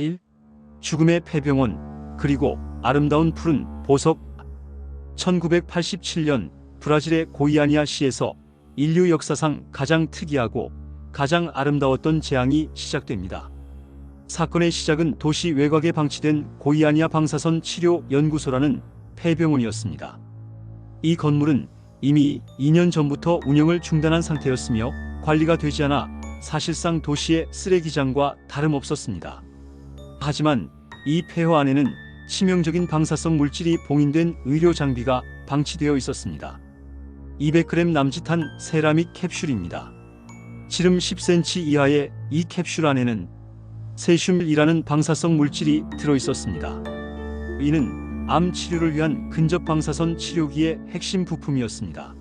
1. 죽음의 폐병원 그리고 아름다운 푸른 보석 1987년 브라질의 고이아니아시에서 인류 역사상 가장 특이하고 가장 아름다웠던 재앙이 시작됩니다. 사건의 시작은 도시 외곽에 방치된 고이아니아 방사선 치료 연구소라는 폐병원이었습니다. 이 건물은 이미 2년 전부터 운영을 중단한 상태였으며 관리가 되지 않아 사실상 도시의 쓰레기장과 다름없었습니다. 하지만 이 폐허 안에는 치명적인 방사성 물질이 봉인된 의료 장비가 방치되어 있었습니다. 200g 남짓한 세라믹 캡슐입니다. 지름 10cm 이하의 이 캡슐 안에는 세슘이라는 방사성 물질이 들어 있었습니다. 이는 암 치료를 위한 근접 방사선 치료기의 핵심 부품이었습니다.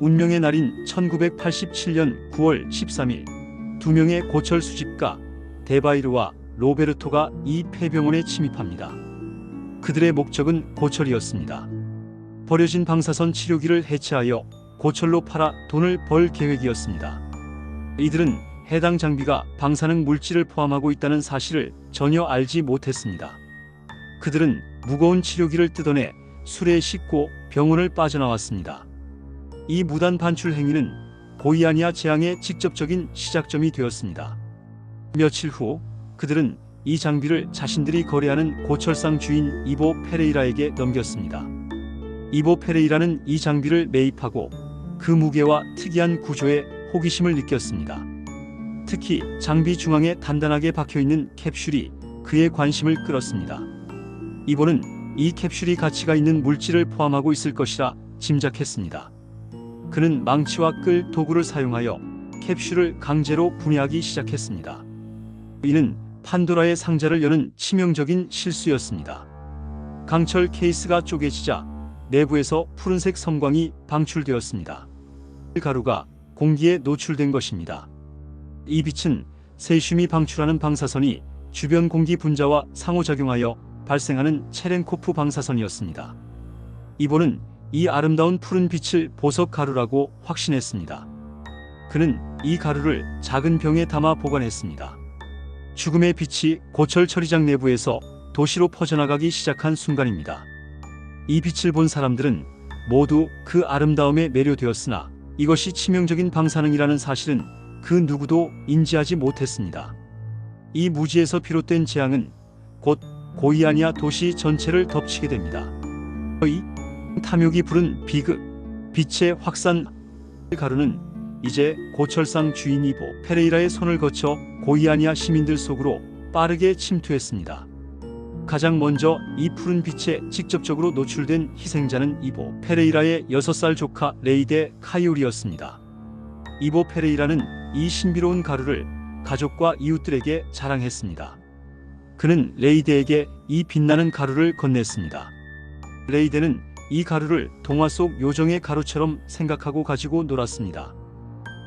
운명의 날인 1987년 9월 13일 두 명의 고철 수집가 데바이르와 로베르토가 이 폐병원에 침입합니다. 그들의 목적은 고철이었습니다. 버려진 방사선 치료기를 해체하여 고철로 팔아 돈을 벌 계획이었습니다. 이들은 해당 장비가 방사능 물질을 포함하고 있다는 사실을 전혀 알지 못했습니다. 그들은 무거운 치료기를 뜯어내 술에 싣고 병원을 빠져나왔습니다. 이 무단 반출 행위는 고이아니아 재앙의 직접적인 시작점이 되었습니다. 며칠 후 그들은 이 장비를 자신들이 거래하는 고철상 주인 이보 페레이라에게 넘겼습니다. 이보 페레이라는 이 장비를 매입하고 그 무게와 특이한 구조에 호기심을 느꼈습니다. 특히 장비 중앙에 단단하게 박혀 있는 캡슐이 그의 관심을 끌었습니다. 이보는 이 캡슐이 가치가 있는 물질을 포함하고 있을 것이라 짐작했습니다. 그는 망치와 끌 도구를 사용하여 캡슐을 강제로 분해하기 시작했습니다. 이는 판도라의 상자를 여는 치명적인 실수였습니다. 강철 케이스가 쪼개지자 내부에서 푸른색 섬광이 방출되었습니다. 가루가 공기에 노출된 것입니다. 이 빛은 세슘이 방출하는 방사선이 주변 공기 분자와 상호작용하여 발생하는 체렌코프 방사선이었습니다. 이보는 이 아름다운 푸른 빛을 보석 가루라고 확신했습니다. 그는 이 가루를 작은 병에 담아 보관했습니다. 죽음의 빛이 고철 처리장 내부에서 도시로 퍼져나가기 시작한 순간입니다. 이 빛을 본 사람들은 모두 그 아름다움에 매료되었으나 이것이 치명적인 방사능이라는 사실은 그 누구도 인지하지 못했습니다. 이 무지에서 비롯된 재앙은 곧 고이아니아 도시 전체를 덮치게 됩니다. 이 탐욕이 부른 비극, 빛의 확산 가루는 이제 고철상 주인 이보 페레이라의 손을 거쳐 고이아니아 시민들 속으로 빠르게 침투했습니다. 가장 먼저 이 푸른 빛에 직접적으로 노출된 희생자는 이보 페레이라의 6살 조카 레이데 카이올이었습니다. 이보 페레이라는 이 신비로운 가루를 가족과 이웃들에게 자랑했습니다. 그는 레이데에게 이 빛나는 가루를 건넸습니다. 레이데는 이 가루를 동화 속 요정의 가루처럼 생각하고 가지고 놀았습니다.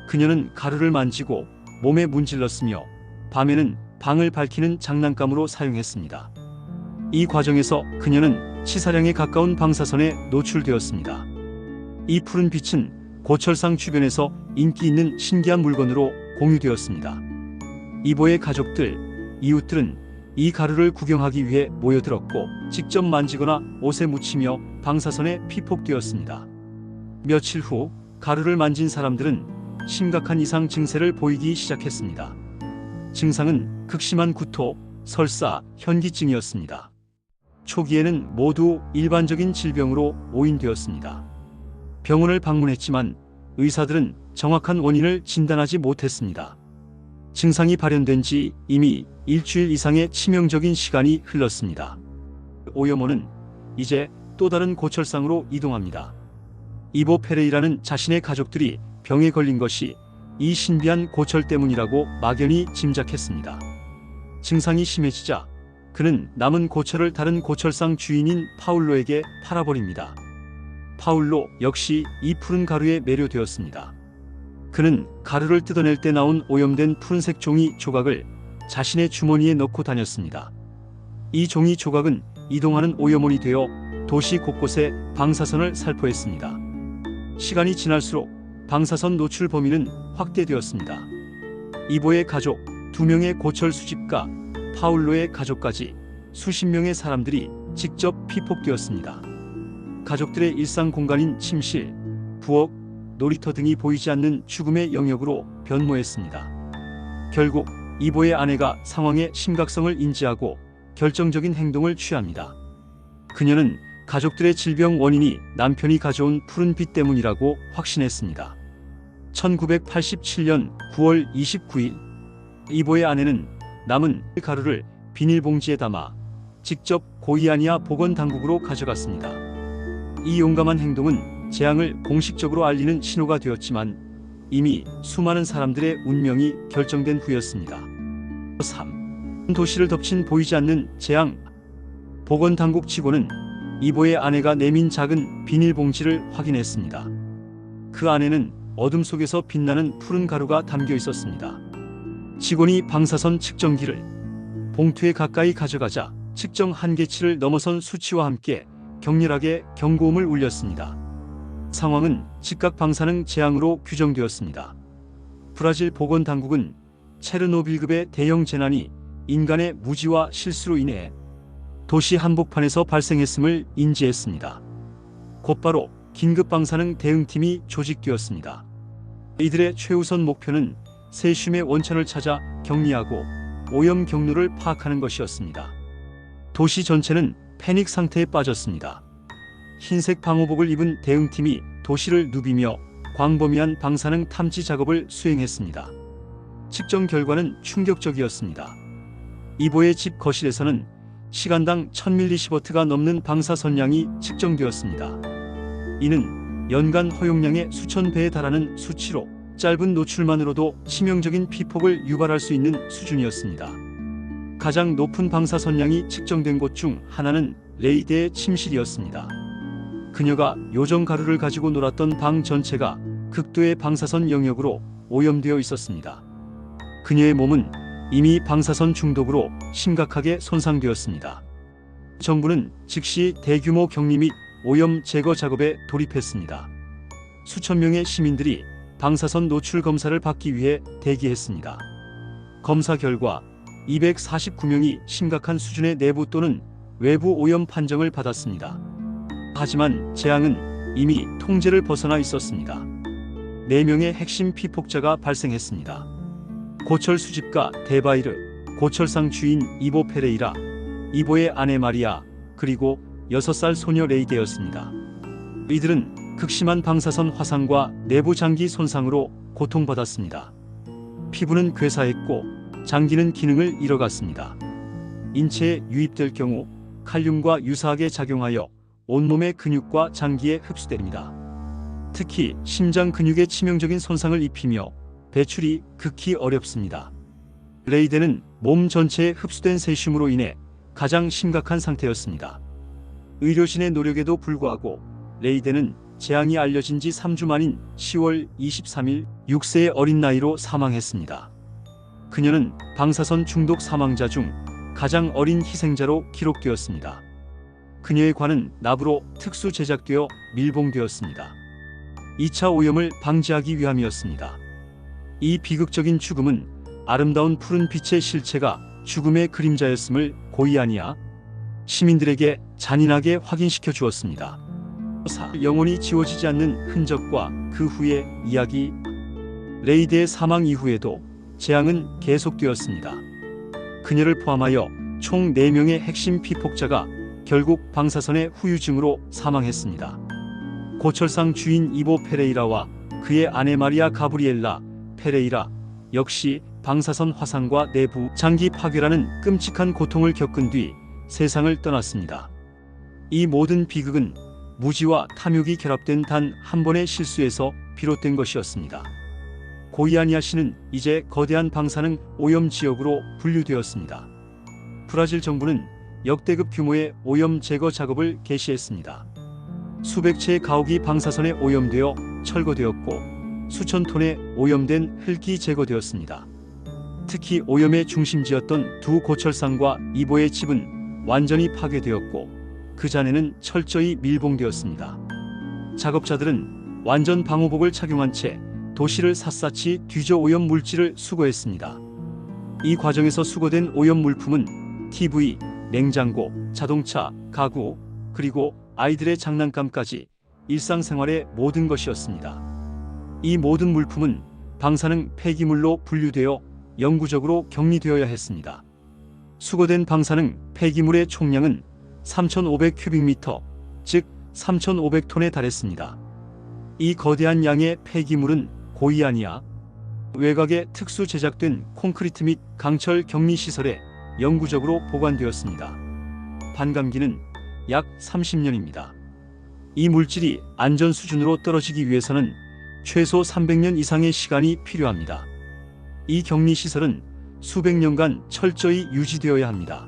그녀는 가루를 만지고 몸에 문질렀으며 밤에는 방을 밝히는 장난감으로 사용했습니다. 이 과정에서 그녀는 치사량에 가까운 방사선에 노출되었습니다. 이 푸른 빛은 고철상 주변에서 인기 있는 신기한 물건으로 공유되었습니다. 이보의 가족들, 이웃들은 이 가루를 구경하기 위해 모여들었고 직접 만지거나 옷에 묻히며 방사선에 피폭되었습니다. 며칠 후 가루를 만진 사람들은 심각한 이상 증세를 보이기 시작했습니다. 증상은 극심한 구토, 설사, 현기증이었습니다. 초기에는 모두 일반적인 질병으로 오인되었습니다. 병원을 방문했지만 의사들은 정확한 원인을 진단하지 못했습니다. 증상이 발현된 지 이미 일주일 이상의 치명적인 시간이 흘렀습니다. 오여모는 이제 또 다른 고철상으로 이동합니다. 이보 페레이라는 자신의 가족들이 병에 걸린 것이 이 신비한 고철 때문이라고 막연히 짐작했습니다. 증상이 심해지자 그는 남은 고철을 다른 고철상 주인인 파울로에게 팔아버립니다. 파울로 역시 이 푸른 가루에 매료되었습니다. 그는 가루를 뜯어낼 때 나온 오염된 푸른색 종이 조각을 자신의 주머니에 넣고 다녔습니다. 이 종이 조각은 이동하는 오염원이 되어 도시 곳곳에 방사선을 살포했습니다. 시간이 지날수록 방사선 노출 범위는 확대되었습니다. 이보의 가족, 두 명의 고철 수집가, 파울로의 가족까지 수십 명의 사람들이 직접 피폭되었습니다. 가족들의 일상 공간인 침실, 부엌, 놀이터 등이 보이지 않는 죽음의 영역으로 변모했습니다. 결국 이보의 아내가 상황의 심각성을 인지하고 결정적인 행동을 취합니다. 그녀는 가족들의 질병 원인이 남편이 가져온 푸른 빛 때문이라고 확신했습니다. 1987년 9월 29일 이보의 아내는 남은 가루를 비닐봉지에 담아 직접 고이아니아 보건당국으로 가져갔습니다. 이 용감한 행동은 재앙을 공식적으로 알리는 신호가 되었지만 이미 수많은 사람들의 운명이 결정된 후였습니다. 3. 도시를 덮친 보이지 않는 재앙 보건당국 직원은 이보의 아내가 내민 작은 비닐봉지를 확인했습니다. 그 안에는 어둠 속에서 빛나는 푸른 가루가 담겨 있었습니다. 직원이 방사선 측정기를 봉투에 가까이 가져가자 측정 한계치를 넘어선 수치와 함께 격렬하게 경고음을 울렸습니다. 상황은 즉각 방사능 재앙으로 규정되었습니다. 브라질 보건당국은 체르노빌급의 대형 재난이 인간의 무지와 실수로 인해 도시 한복판에서 발생했음을 인지했습니다. 곧바로 긴급 방사능 대응팀이 조직되었습니다. 이들의 최우선 목표는 세슘의 원천을 찾아 격리하고 오염 경로를 파악하는 것이었습니다. 도시 전체는 패닉 상태에 빠졌습니다. 흰색 방호복을 입은 대응팀이 도시를 누비며 광범위한 방사능 탐지 작업을 수행했습니다. 측정 결과는 충격적이었습니다. 이보의 집 거실에서는 시간당 1000mS가 넘는 방사선량이 측정되었습니다. 이는 연간 허용량의 수천 배에 달하는 수치로 짧은 노출만으로도 치명적인 피폭을 유발할 수 있는 수준이었습니다. 가장 높은 방사선량이 측정된 곳 중 하나는 레이드의 침실이었습니다. 그녀가 요정 가루를 가지고 놀았던 방 전체가 극도의 방사선 영역으로 오염되어 있었습니다. 그녀의 몸은 이미 방사선 중독으로 심각하게 손상되었습니다. 정부는 즉시 대규모 격리 및 오염 제거 작업에 돌입했습니다. 수천 명의 시민들이 방사선 노출 검사를 받기 위해 대기했습니다. 검사 결과 249명이 심각한 수준의 내부 또는 외부 오염 판정을 받았습니다. 하지만 재앙은 이미 통제를 벗어나 있었습니다. 4명의 핵심 피폭자가 발생했습니다. 고철 수집가 데바이르, 고철상 주인 이보 페레이라, 이보의 아내 마리아, 그리고 6살 소녀 레이데였습니다. 이들은 극심한 방사선 화상과 내부 장기 손상으로 고통받았습니다. 피부는 괴사했고 장기는 기능을 잃어갔습니다. 인체에 유입될 경우 칼륨과 유사하게 작용하여 온몸의 근육과 장기에 흡수됩니다. 특히 심장 근육에 치명적인 손상을 입히며 배출이 극히 어렵습니다. 레이데는 몸 전체에 흡수된 세슘으로 인해 가장 심각한 상태였습니다. 의료진의 노력에도 불구하고 레이데는 재앙이 알려진 지 3주 만인 10월 23일 6세의 어린 나이로 사망했습니다. 그녀는 방사선 중독 사망자 중 가장 어린 희생자로 기록되었습니다. 그녀의 관은 납으로 특수 제작되어 밀봉되었습니다. 2차 오염을 방지하기 위함이었습니다. 이 비극적인 죽음은 아름다운 푸른 빛의 실체가 죽음의 그림자였음을 고이아니아 시민들에게 잔인하게 확인시켜 주었습니다. 사, 영원히 지워지지 않는 흔적과 그 후의 이야기 레이드의 사망 이후에도 재앙은 계속되었습니다. 그녀를 포함하여 총 4명의 핵심 피폭자가 결국 방사선의 후유증으로 사망했습니다. 고철상 주인 이보 페레이라와 그의 아내 마리아 가브리엘라 페레이라 역시 방사선 화상과 내부 장기 파괴라는 끔찍한 고통을 겪은 뒤 세상을 떠났습니다. 이 모든 비극은 무지와 탐욕이 결합된 단 한 번의 실수에서 비롯된 것이었습니다. 고이아니아 시는 이제 거대한 방사능 오염 지역으로 분류되었습니다. 브라질 정부는 역대급 규모의 오염 제거 작업을 개시했습니다. 수백 채의 가옥이 방사선에 오염되어 철거되었고 수천 톤의 오염된 흙이 제거되었습니다. 특히 오염의 중심지였던 두 고철상과 이보의 집은 완전히 파괴되었고 그 잔해는 철저히 밀봉되었습니다. 작업자들은 완전 방호복을 착용한 채 도시를 샅샅이 뒤져 오염 물질을 수거했습니다. 이 과정에서 수거된 오염 물품은 TV, 냉장고, 자동차, 가구, 그리고 아이들의 장난감까지 일상생활의 모든 것이었습니다. 이 모든 물품은 방사능 폐기물로 분류되어 영구적으로 격리되어야 했습니다. 수거된 방사능 폐기물의 총량은 3,500큐빅미터, 즉 3,500톤에 달했습니다. 이 거대한 양의 폐기물은 고이아니아 외곽에 특수 제작된 콘크리트 및 강철 격리 시설에 영구적으로 보관되었습니다. 반감기는 약 30년입니다. 이 물질이 안전 수준으로 떨어지기 위해서는 최소 300년 이상의 시간이 필요합니다. 이 격리 시설은 수백 년간 철저히 유지되어야 합니다.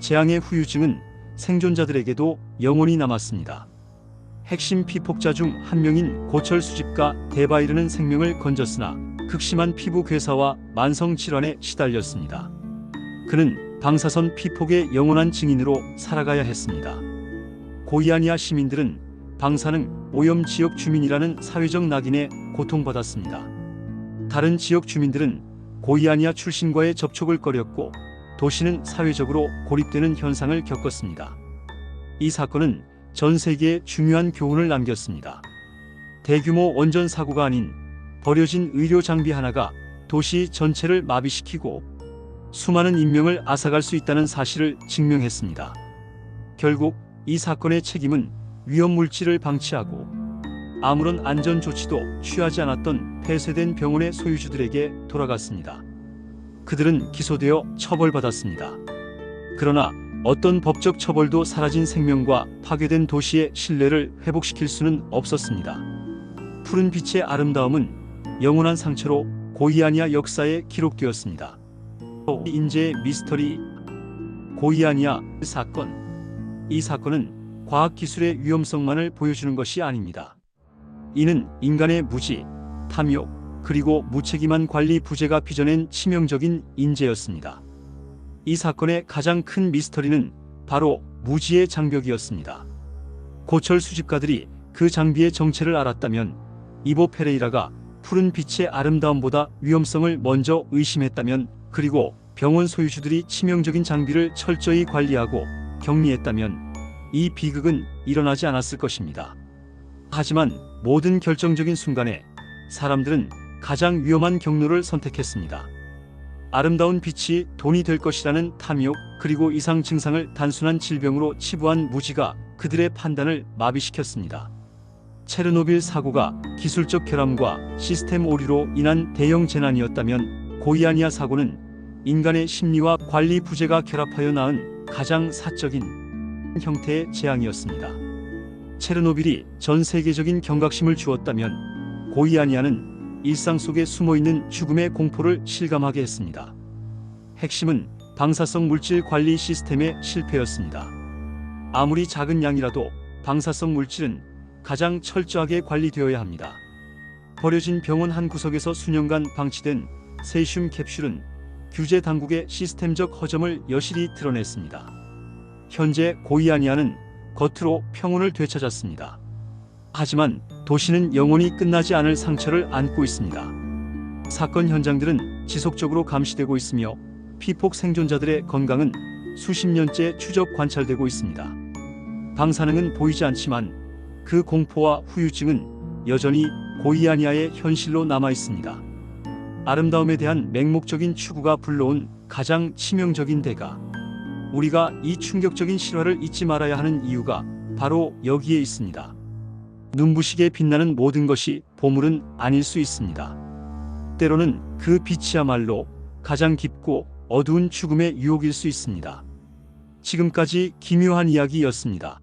재앙의 후유증은 생존자들에게도 영원히 남았습니다. 핵심 피폭자 중 한 명인 고철 수집가 데바이르는 생명을 건졌으나 극심한 피부 괴사와 만성 질환에 시달렸습니다. 그는 방사선 피폭의 영원한 증인으로 살아가야 했습니다. 고이아니아 시민들은 방사능 오염 지역 주민이라는 사회적 낙인에 고통받았습니다. 다른 지역 주민들은 고이아니아 출신과의 접촉을 꺼렸고 도시는 사회적으로 고립되는 현상을 겪었습니다. 이 사건은 전 세계에 중요한 교훈을 남겼습니다. 대규모 원전 사고가 아닌 버려진 의료 장비 하나가 도시 전체를 마비시키고 수많은 인명을 앗아갈 수 있다는 사실을 증명했습니다. 결국 이 사건의 책임은 위험 물질을 방치하고 아무런 안전 조치도 취하지 않았던 폐쇄된 병원의 소유주들에게 돌아갔습니다. 그들은 기소되어 처벌받았습니다. 그러나 어떤 법적 처벌도 사라진 생명과 파괴된 도시의 신뢰를 회복시킬 수는 없었습니다. 푸른 빛의 아름다움은 영원한 상처로 고이아니아 역사에 기록되었습니다. 또 인재의 미스터리 고이아니아 사건 이 사건은 과학기술의 위험성만을 보여주는 것이 아닙니다. 이는 인간의 무지, 탐욕, 그리고 무책임한 관리 부재가 빚어낸 치명적인 인재였습니다. 이 사건의 가장 큰 미스터리는 바로 무지의 장벽이었습니다. 고철 수집가들이 그 장비의 정체를 알았다면 이보 페레이라가 푸른 빛의 아름다움보다 위험성을 먼저 의심했다면 그리고 병원 소유주들이 치명적인 장비를 철저히 관리하고 격리했다면 이 비극은 일어나지 않았을 것입니다. 하지만 모든 결정적인 순간에 사람들은 가장 위험한 경로를 선택했습니다. 아름다운 빛이 돈이 될 것이라는 탐욕 그리고 이상 증상을 단순한 질병으로 치부한 무지가 그들의 판단을 마비시켰습니다. 체르노빌 사고가 기술적 결함과 시스템 오류로 인한 대형 재난이었다면 고이아니아 사고는 인간의 심리와 관리 부재가 결합하여 낳은 가장 사적인 형태의 재앙이었습니다. 체르노빌이 전 세계적인 경각심을 주었다면 고이아니아는 일상 속에 숨어 있는 죽음의 공포를 실감하게 했습니다. 핵심은 방사성 물질 관리 시스템의 실패였습니다. 아무리 작은 양이라도 방사성 물질은 가장 철저하게 관리되어야 합니다. 버려진 병원 한 구석에서 수년간 방치된 세슘 캡슐은 규제 당국의 시스템적 허점을 여실히 드러냈습니다. 현재 고이아니아는 겉으로 평온을 되찾았습니다. 하지만 도시는 영원히 끝나지 않을 상처를 안고 있습니다. 사건 현장들은 지속적으로 감시되고 있으며 피폭 생존자들의 건강은 수십 년째 추적 관찰되고 있습니다. 방사능은 보이지 않지만 그 공포와 후유증은 여전히 고이아니아의 현실로 남아 있습니다. 아름다움에 대한 맹목적인 추구가 불러온 가장 치명적인 대가. 우리가 이 충격적인 실화를 잊지 말아야 하는 이유가 바로 여기에 있습니다. 눈부시게 빛나는 모든 것이 보물은 아닐 수 있습니다. 때로는 그 빛이야말로 가장 깊고 어두운 죽음의 유혹일 수 있습니다. 지금까지 기묘한 이야기였습니다.